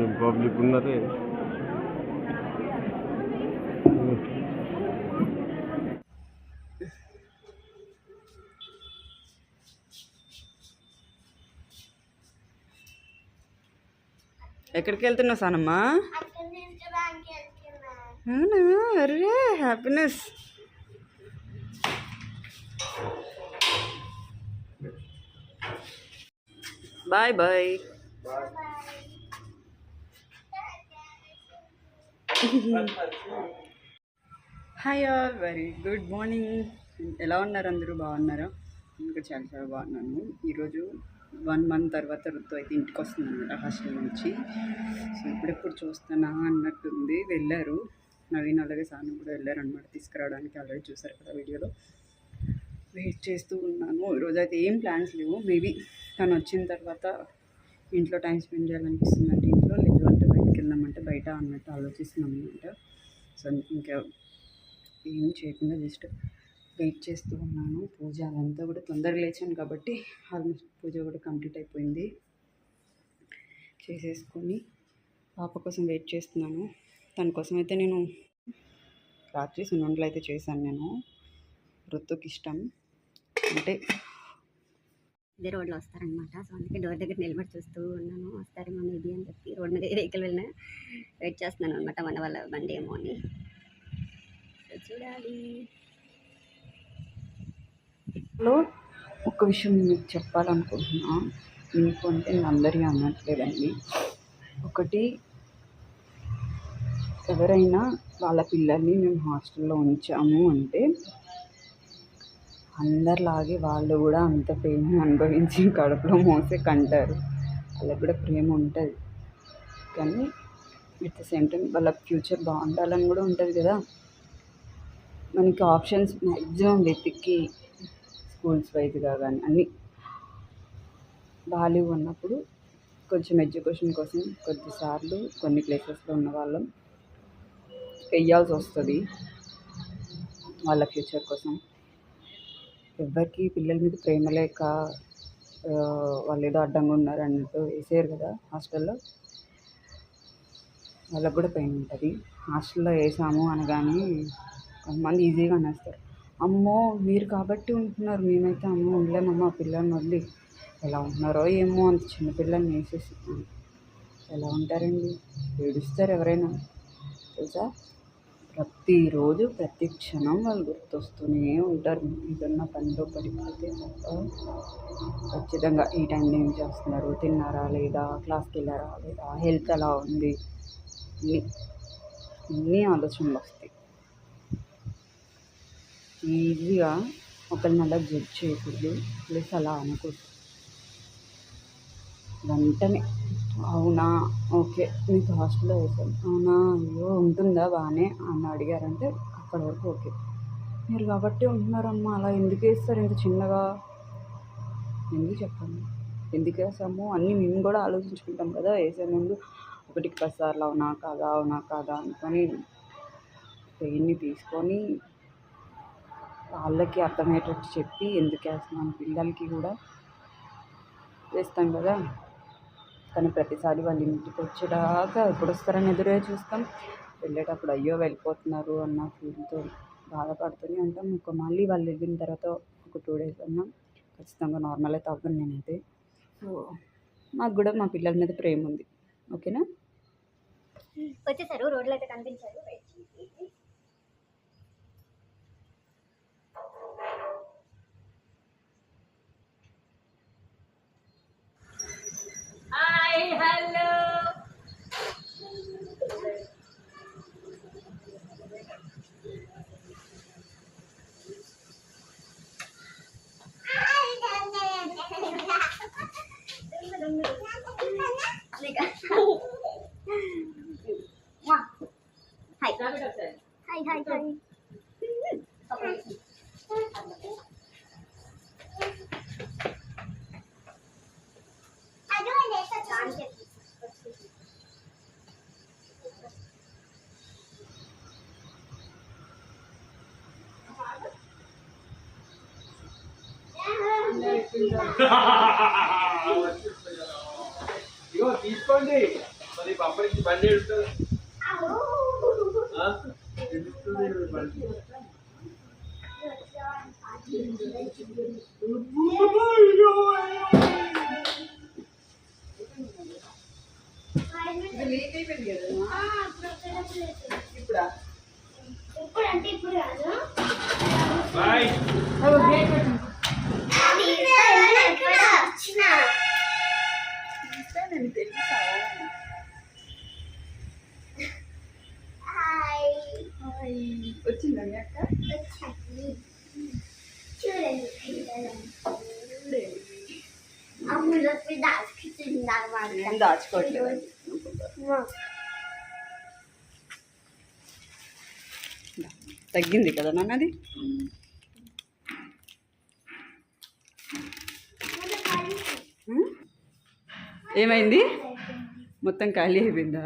ఏం పబ్లిక్ ఉన్నారే ఎక్కడికి వెళ్తున్నావు సానమ్మా? అవునా? అరే happiness. Bye bye hi all very good morning ఎలా ఉన్నారు అందరూ? బాగున్నారా? ఇంకా చాలా చాలా బాగున్నాను. ఈరోజు వన్ మంత్ తర్వాత ఋతు అయితే ఇంటికి వస్తుంది అనమాట హాస్టల్ నుంచి. సో ఇప్పుడెప్పుడు చూస్తానా అన్నట్టుంది. వెళ్ళారు. నవీన్ అలాగే సాను కూడా వెళ్ళారు అనమాట తీసుకురావడానికి ఆల్రెడీ చూసారు కదా వీడియోలో. వెయిట్ చేస్తూ ఉన్నాను. ఈరోజు అయితే ఏం ప్లాన్స్ లేవు. మేబీ తను వచ్చిన తర్వాత ఇంట్లో టైం స్పెండ్ చేయాలనిపిస్తుంది అంటే ఇంట్లో లేదు అంటే బయటకు వెళ్దామంటే బయట అన్నట్టు ఆలోచిస్తున్నాం అనమాట సో ఇంకా ఏం చేయకుండా జస్ట్ వెయిట్ చేస్తూ ఉన్నాను. పూజ అదంతా కూడా తొందరగా లేచాను కాబట్టి ఆల్మోస్ట్ పూజ కూడా కంప్లీట్ అయిపోయింది. చేసేసుకొని పాప కోసం వెయిట్ చేస్తున్నాను. తన కోసం అయితే నేను రాత్రి సున్నుండలు అయితే చేశాను నేను. ఋతుకి ఇష్టం. అంటే ఇదే రోడ్లో వస్తారనమాట. సో అందుకే డోర్ దగ్గర నిలబడి చూస్తూ ఉన్నాను. వస్తారేమో మేబీ అని చెప్పి రోడ్ మీద వెహికల్ వెళ్ళిన వెయిట్ చేస్తున్నాను అనమాట మన వాళ్ళ బండి ఏమో అని. చూడాలి. ఒక విషయం మీకు చెప్పాలనుకుంటున్నా. మీకు అంటే నేను అందరి అనట్లేదండి. ఒకటి ఎవరైనా వాళ్ళ పిల్లల్ని మేము హాస్టల్లో ఉంచాము అంటే అందరిలాగే వాళ్ళు కూడా అంత ప్రేమ అనుభవించి కడుపులో మోసే కంటారు. వాళ్ళకి కూడా ప్రేమ ఉంటుంది. కానీ ఎట్ ద సేమ్ టైం వాళ్ళ ఫ్యూచర్ బాగుండాలని కూడా ఉంటుంది కదా. మనకి ఆప్షన్స్ మ్యాక్సిమం వెతికి స్కూల్స్ వైజ్గా కానీ అన్ని వాల్యూ ఉన్నప్పుడు కొంచెం ఎడ్యుకేషన్ కోసం కొద్దిసార్లు కొన్ని ప్లేసెస్లో ఉన్న వాళ్ళం వెయ్యాల్సి వస్తుంది వాళ్ళ ఫ్యూచర్ కోసం. ఎవరికి పిల్లల మీద ప్రేమ లేక వాళ్ళు ఏదో అడ్డంగా ఉన్నారు అన్నట్టు వేసేయరు కదా హాస్టల్లో. వాళ్ళకు కూడా పెయిన్ ఉంటుంది. హాస్టల్లో వేసాము అనగానే కొంతమంది ఈజీగా అనేస్తారు. అమ్మో మీరు కాబట్టి ఉంటున్నారు. మేమైతే అమ్మో ఉండలేమమ్మా పిల్లల్ని వదిలి. ఎలా ఉంటున్నారో ఏమో అంత చిన్నపిల్లల్ని వేసేసి ఎలా ఉంటారండి? ఏడుస్తారు ఎవరైనా. తెలుసా? ప్రతిరోజు ప్రతి క్షణం వాళ్ళు గుర్తొస్తూనే ఉంటారు. ఏదన్నా పనిలో పడిపోతే తప్ప ఖచ్చితంగా ఈ టైంలో ఏం చేస్తున్నారు? తిన్నారా లేదా? క్లాస్కి వెళ్ళారా లేదా? హెల్త్ ఎలా ఉంది? అన్నీ అన్నీ ఆలోచనలు వస్తాయి. ఈజీగా ఒకరిని అలా జడ్జ్ చేయకూడదు. ప్లస్ అలా అనకూడదు వెంటనే అవునా? ఓకే. మీకు హాస్టల్లో వేసాను అవునా? అయ్యో ఉంటుందా బాగానే అని అడిగారంటే అక్కడి వరకు ఓకే. మీరు కాబట్టి ఉంటున్నారమ్మా అలా ఎందుకు వేస్తారు ఇంత చిన్నగా? ఎందుకు చెప్పండి ఎందుకు వేసాము అన్నీ మేము కూడా ఆలోచించుకుంటాం కదా వేసే ముందు. ఒకటికి పదిసార్లు అవునా కాదా అవునా కాదా అనుకొని పెయిన్ని తీసుకొని వాళ్ళకి అర్థమయ్యేటట్టు చెప్పి ఎందుకు వేస్తున్నాను పిల్లలకి కూడా వేస్తాం కదా. కానీ ప్రతిసారి వాళ్ళ ఇంటికి వచ్చేదాకా ఎప్పుడు వస్తారని ఎదురే చూస్తాం. వెళ్ళేటప్పుడు అయ్యో వెళ్ళిపోతున్నారు అన్న ఫీల్తో బాధపడుతూనే ఉంటాం. ఇంకా మళ్ళీ వాళ్ళు వెళ్ళిన తర్వాత ఒక టూ డేస్ అన్నా ఖచ్చితంగా నార్మల్ అయితే అవ్వను నేనైతే. సో మాకు కూడా మా పిల్లల మీద ప్రేమ ఉంది. ఓకేనా? వచ్చేసారు రోడ్లు అయితే కనిపించారు వెయిట్ చేసి హాయ్ ఇగో తీసుకోండి. మరి పప్పడికి బండి ఉంటుంది తెలుస్తుంది బండి ఇది లీక్ అయిపోయింది కదా ఇప్పుడా ఇప్పుడు అంటే ఇప్పుడు కాదు బాయ్ వచ్చిన చూస్తే నేను తెలుసా హాయ్ హాయ్. వచ్చిందా మీ అక్క వచ్చాకి చూడండి పిల్లలు అమ్ముడు వచ్చి దాచుకుంటుందా నేను దాచుకోవట్లేదు తగ్గింది కదా నాన్నది? ఏమైంది? మొత్తం ఖాళీ అయిపోయిందా?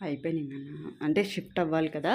అయిపోయినాయి నాన్న. అంటే షిఫ్ట్ అవ్వాలి కదా?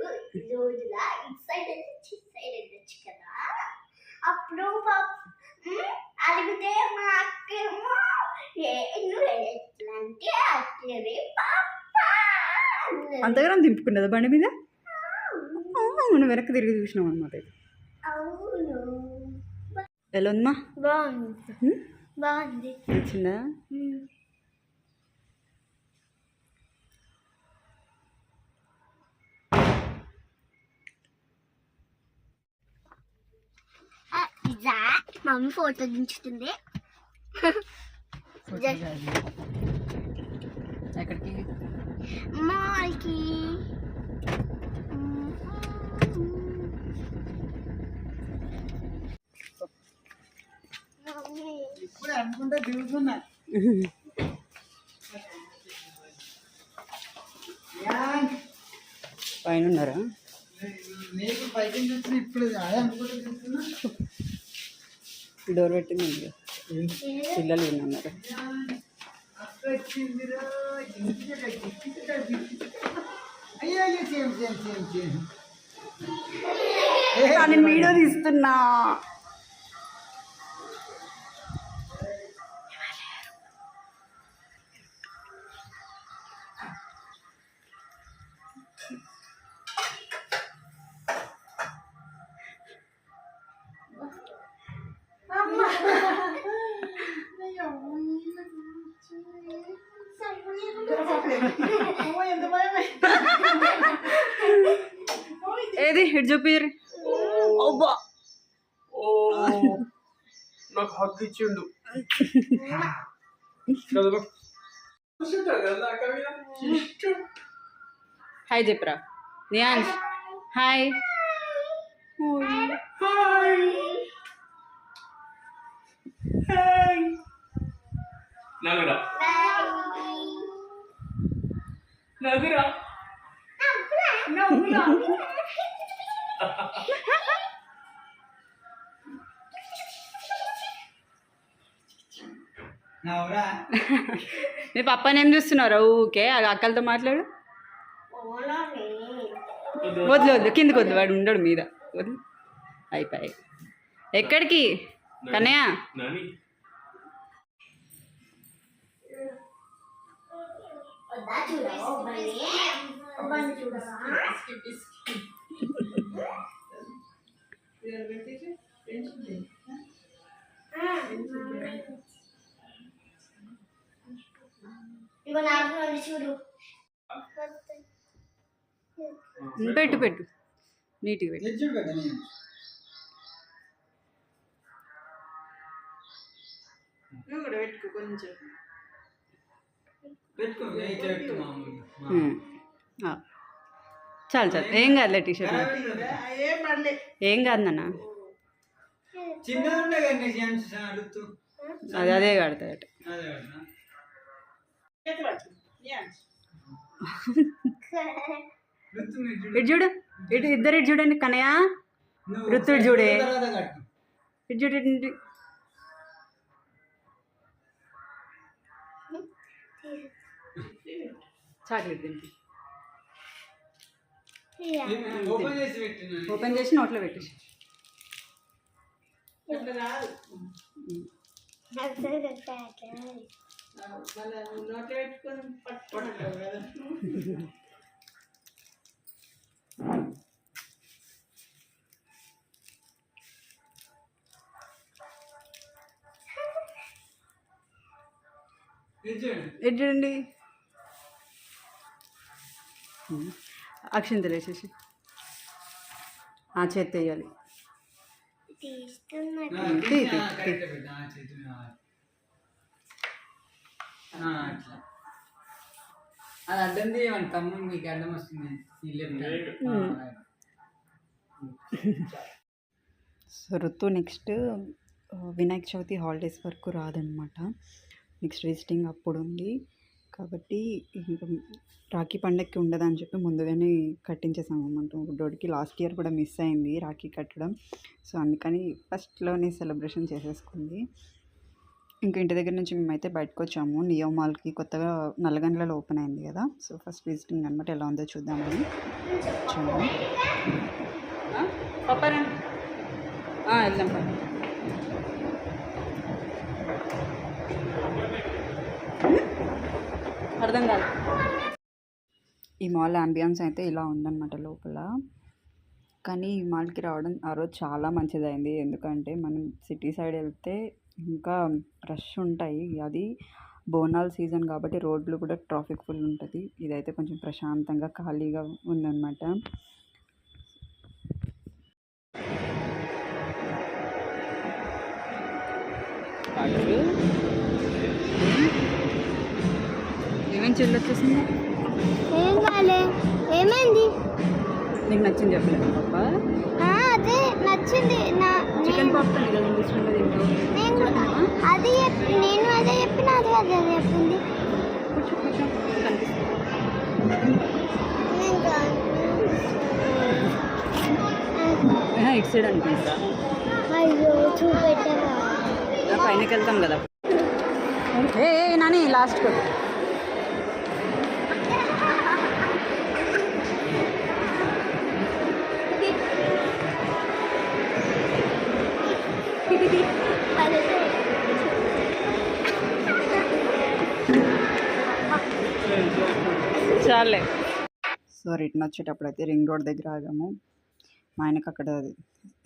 పప్పు అడిగినప్పుడు ఈ రోజులా ఇటు సైడ్ వెళ్ళొచ్చు ఇటు సైడ్ వెళ్ళొచ్చు కదా అప్పుడు పప్పు ఉమ్, అడిగితే మా అక్కేమో ఏ నువ్వు ఎట్లా అంటే అట్లనే పప్ప అన్నది. అంతగానం దింపుకున్నదా బండి మీద అవును, మనం వెనక్కి తిరిగి చూసినాం అనమాట అవును ఎలా ఉందమ్మా బాగుంది ఉం? బాగుంది నచ్చిందా ఇదా మమ్మీ ఫోటో దించుతుంది ఎక్కడికి మాల్కి ఇప్పుడే అనుకుంటే దిగుతున్నా పైన ఉన్నారా నీకు పైకి చూసిన ఇప్పుడు అదే అనుకుంటే దిగుతున్నా డోర్ పెట్టింది. పిల్లలు ఉన్నారు నేను వీడియో తీస్తున్నా. ఏది ఇటు చూపిరు అబ్బా నాకు హక్ ఇచ్చిండు హాయ్ చెప్పరా నియాన్స్ హాయ్ నగురా నవ్వురా? మీ పప్పని ఏం చూస్తున్నారు ఊకే అక్కలతో మాట్లాడు. వద్దు వద్దు కిందకి వద్దు వాడు ఉండడు మీద. వద్దు అయిపోయి ఎక్కడికి? కన్నయ్య? ఇగో నాకు ఉంది చూడు. పెట్టు పెట్టు. నీట్గా పెట్టు. నువ్వు కూడా పెట్టుకో కొంచెం పెట్టుకో అయితే పెట్టు మామూలుగా ఉమ్. ఆ. చాలు చాలు. ఏం కాదులే టీ షర్ట్ ఏం కాదు నాన్న. అది అదే చూడు. ఇటు చూడు. ఇటు ఇద్దరు ఇటు చూడండి నువ్వు రుత్తుడు చూడే. ఇటు చూడు. చాక్లెట్ తింటి ఓపెన్ చేసి పెట్టిన. ఓపెన్ చేసి నోట్లో ఇటు చూడండి అక్షింతలు వేసేసి. ఆ చేతి వేయాలి. అది అడ్డం తీయమండి తమ్ముడు మీకు అడ్డం వస్తుంది. సో ఋతు నెక్స్ట్ వినాయక చవితి హాలిడేస్ వరకు రాదనమాట. నెక్స్ట్ విజిటింగ్ అప్పుడు ఉంది. కాబట్టి ఇంకా రాఖీ పండగకి ఉండదని చెప్పి ముందుగానే కట్టించేసాం అనమాట బుడ్డోడికి లాస్ట్ ఇయర్ కూడా మిస్ అయింది రాఖీ కట్టడం. సో అందుకని ఫస్ట్లోనే సెలబ్రేషన్ చేసేసుకుంది. ఇంకా ఇంటి దగ్గర నుంచి మేమైతే బయటకు వచ్చాము. నియో మాల్కి కొత్తగా నల్లగండ్లలో ఓపెన్ అయింది కదా. సో ఫస్ట్ విజిటింగ్ అనమాట ఎలా ఉందో చూద్దామని వచ్చాము. వెళ్దాం పా అర్థం కాదు. ఈ మాల్ అంబియన్స్ అయితే ఇలా ఉందన్నమాట లోపల. కానీ ఈ మాల్కి రావడం ఆ రోజు చాలా మంచిదైంది. ఎందుకంటే మనం సిటీ సైడ్ వెళ్తే ఇంకా రష్ ఉంటాయి. అది బోనాల్ సీజన్ కాబట్టి రోడ్లు కూడా ట్రాఫిక్ ఫుల్ ఉంటుంది. ఇదైతే కొంచెం ప్రశాంతంగా ఖాళీగా ఉందన్నమాట. ఏమేం చెల్లి వచ్చేసింది. ఏం కాలే ఏమైంది? నీకు నచ్చింది చెప్పలేదు పాప అదే నచ్చింది. నా చికెన్ పాప్కార్న్ కదా నేను అది నేను అదే చెప్పిన అది అదే చెప్పింది. కూర్చో కనిపిస్తుంది. ఇటు సైడ్ అయ్యో చూపెట్టరా? పైనకి వెళ్తాం కదా. ఏ ఏ, నాని లాస్ట్ చాలే. సో రిటర్న్ వచ్చేటప్పుడు అయితే రింగ్ రోడ్ దగ్గర ఆగాము. మా ఆయనకు అక్కడ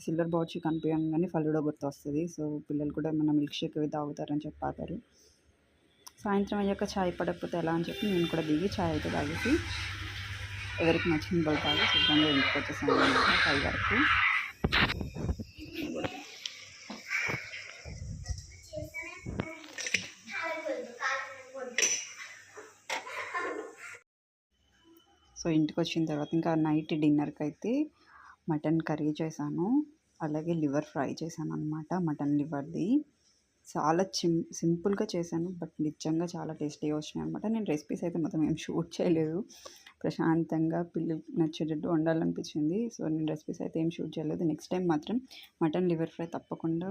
సిల్వర్ బౌచ్ కనిపించగానే ఫలుడో గుర్తు వస్తుంది సో పిల్లలు కూడా ఏమైనా మిల్క్ షేక్ అవి తాగుతారని చెప్పి ఆగారు సాయంత్రం అయ్యాక ఛాయ్ పడకపోతే ఎలా అని చెప్పి నేను కూడా దిగి ఛాయ్ అయితే తాగేసి ఎవరికి నచ్చిన వాళ్ళు తాగి శుభ్రంగా ఇంటికి వచ్చేసాను ఫైవ్ వరకు. సో ఇంటికి వచ్చిన తర్వాత ఇంకా నైట్ డిన్నర్కి అయితే మటన్ కర్రీ చేశాను. అలాగే లివర్ ఫ్రై చేశాను అనమాట మటన్ లివర్ది. చాలా చిం సింపుల్గా చేశాను బట్ నిజంగా చాలా టేస్టీగా వచ్చినాయి అనమాట నేను రెసిపీస్ అయితే మొత్తం ఏం షూట్ చేయలేదు. ప్రశాంతంగా పిల్లలకి నచ్చేటట్టు వండాలనిపించింది. సో నేను రెసిపీస్ అయితే ఏం షూట్ చేయలేదు. నెక్స్ట్ టైం మాత్రం మటన్ లివర్ ఫ్రై తప్పకుండా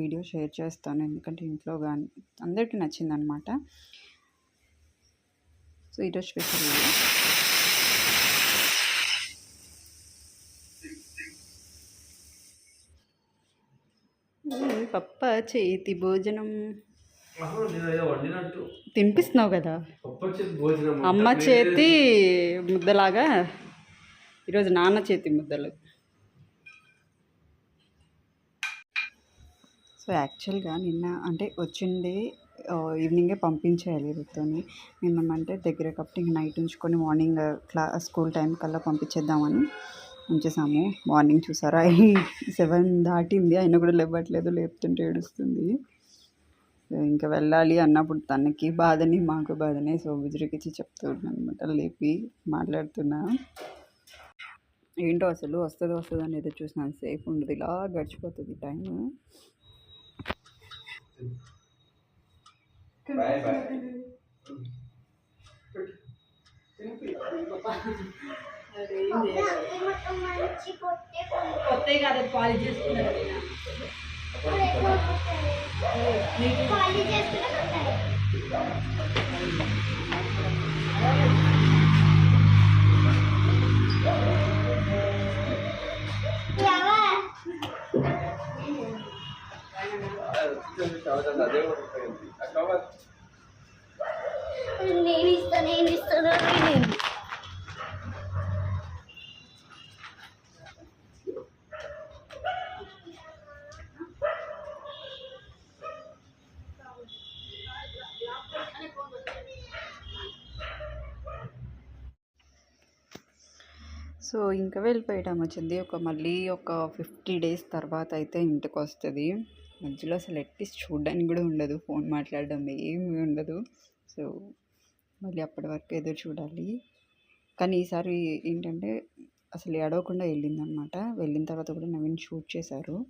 వీడియో షేర్ చేస్తాను. ఎందుకంటే ఇంట్లో కానీ అందరికీ నచ్చిందనమాట సో ఈరోజు స్పెషల్ పప్ప చేతి భోజనం. తినిపిస్తున్నావు కదా? అమ్మ చేతి ముద్దలాగా ఈరోజు నాన్న చేతి ముద్దలు. సో యాక్చువల్గా నిన్న అంటే వచ్చింది ఈవినింగే పంపించేయాలి రుతుని మేమేమంటే దగ్గర కాబట్టి ఇంక నైట్ ఉంచుకొని మార్నింగ్ క్లా స్కూల్ టైం కల్లా పంపించేద్దామని. ఉంచేసాము మార్నింగ్ చూసారా? సెవెన్ దాటింది. అయినా కూడా లేవట్లేదు. లేపుతుంటే ఏడుస్తుంది. ఇంకా వెళ్ళాలి అన్నప్పుడు తనకి బాధని మాకు బాధనే సో విజురికిచ్చి చెప్తూ ఉన్నాను అనమాట లేపి మాట్లాడుతున్నా. ఏంటో అసలు వస్తుంది వస్తుంది అని చూసినాను సేఫ్ ఉండదు. ఇలా గడిచిపోతుంది టైం బాయ్. కొత్త కాదు పాలి చేసుకున్నారు నేను ఇస్తా నేను ఇస్తాను నేను సో ఇంకా వెళ్ళిపోయటం వచ్చింది ఒక మళ్ళీ ఒక ఫిఫ్టీ డేస్ తర్వాత అయితే ఇంటికి వస్తుంది మధ్యలో అసలు ఎట్లీస్ట్ చూడడానికి కూడా ఉండదు. ఫోన్ మాట్లాడడం ఏమీ ఉండదు. సో మళ్ళీ అప్పటి వరకు ఎదురు చూడాలి. కానీ ఈసారి ఏంటంటే అసలు ఏడవకుండా వెళ్ళిందనమాట. వెళ్ళిన తర్వాత కూడా నవీన్ షూట్ చేశారు.